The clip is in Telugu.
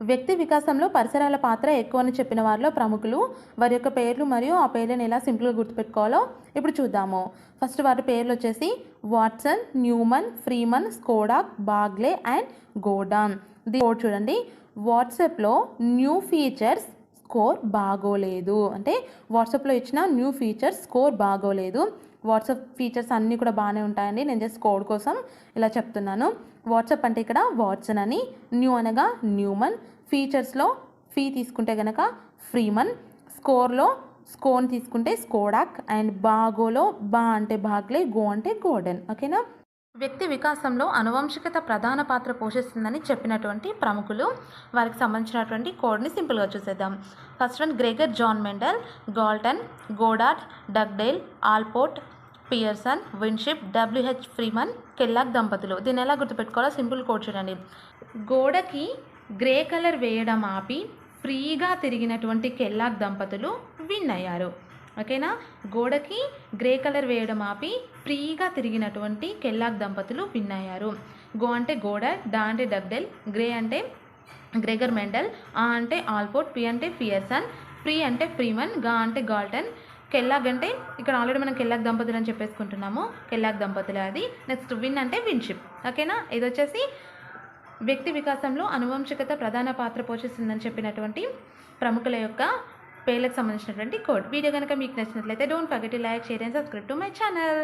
వ్యక్తి వికాసంలో పరిసరాల పాత్ర ఎక్కువ అని చెప్పిన వారిలో ప్రముఖులు వారి యొక్క పేర్లు మరియు ఆ పేర్లను ఎలా సింపుల్గా గుర్తుపెట్టుకోవాలో ఇప్పుడు చూద్దాము. ఫస్ట్ వారి పేర్లు వచ్చేసి Watson Newman Freeman Skodak Bagley and Gordon the code చూడండి. వాట్సాప్లో న్యూ ఫీచర్స్ స్కోర్ బాగోలేదు. అంటే వాట్సాప్లో ఇచ్చిన న్యూ ఫీచర్స్ స్కోర్ బాగోలేదు. వాట్సాప్ ఫీచర్స్ అన్నీ కూడా బాగానే ఉంటాయండి. నేను జస్ట్ కోడ్ కోసం ఇలా చెప్తున్నాను. వాట్సాప్ అంటే ఇక్కడ వాట్సన్ అని న్యూ అనగా న్యూమన్. ఫీచర్స్లో ఫీ తీసుకుంటే కనుక ఫ్రీమన్. స్కోర్లో స్కోన్ తీసుకుంటే స్కోడాక్. అండ్ బాగోలో బా అంటే బాగ్లే గో అంటే గోడెన్. ఓకేనా? వ్యక్తి వికాసంలో అనువంశికత ప్రధాన పాత్ర పోషిస్తుందని చెప్పినటువంటి ప్రముఖులు వారికి సంబంధించినటువంటి కోడ్ని సింపుల్గా చూసేద్దాం. First one Gregor John Mendel Galton Goddard Dugdale Allport Pearson Winship WH Freeman Kellogg దంపతులు. దీన్ని ఎలా గుర్తుపెట్టుకోవాలో సింపుల్ కోడ్ చూడండి. గోడకి గ్రే కలర్ వేయడం ఆపి ఫ్రీగా తిరిగినటువంటి కెల్లాక్ దంపతులు విన్ అయ్యారు. ఓకేనా? గోడకి గ్రే కలర్ వేయడం ఆపి ఫ్రీగా తిరిగినటువంటి కెల్లాక్ దంపతులు విన్ అయ్యారు. గో అంటే గోడ డా అంటే డగ్డెల్ గ్రే అంటే గ్రేగర్ మెండల్ ఆ అంటే ఆల్పోర్ట్ పి అంటే పియర్సన్ ఫ్రీ అంటే ఫ్రీమన్గా అంటే గాల్టన్. కెల్లాగ్ అంటే ఇక్కడ ఆల్రెడీ మనం కెల్లాగ్ దంపతులు అని చెప్పేసుకుంటున్నాము. కెల్లాగ్ దంపతులు అది. నెక్స్ట్ విన్ అంటే విన్షిప్. ఓకేనా? ఇది వచ్చేసి వ్యక్తి వికాసంలో అనువంశికత ప్రధాన పాత్ర పోషిస్తుందని చెప్పినటువంటి ప్రముఖుల యొక్క పేర్లకు సంబంధించినటువంటి కోడ్. వీడియో కనుక మీకు నచ్చినట్లయితే don't forget like share and subscribe to my channel